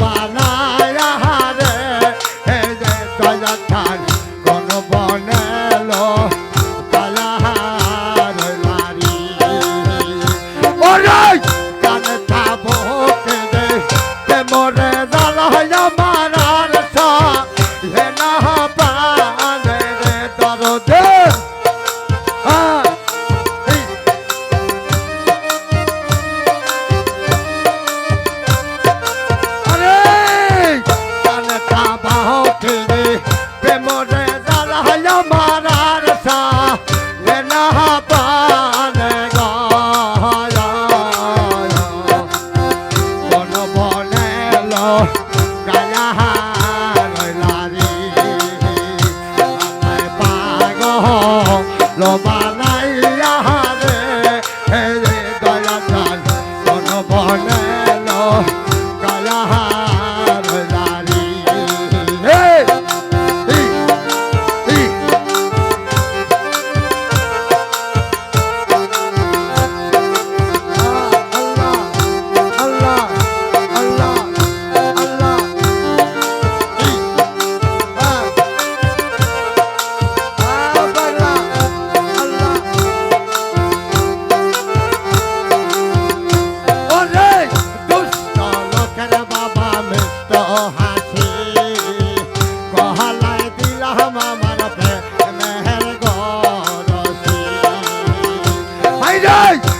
বানায় হারে হে যে দয়া থান কোন বনেলো কালাহার নারী। মরে জাল হয় আমার সা না Oh, Galaha. হাসি কহলায় দিলাম আমার মেহের গরসি। হাইরে দুষ্ট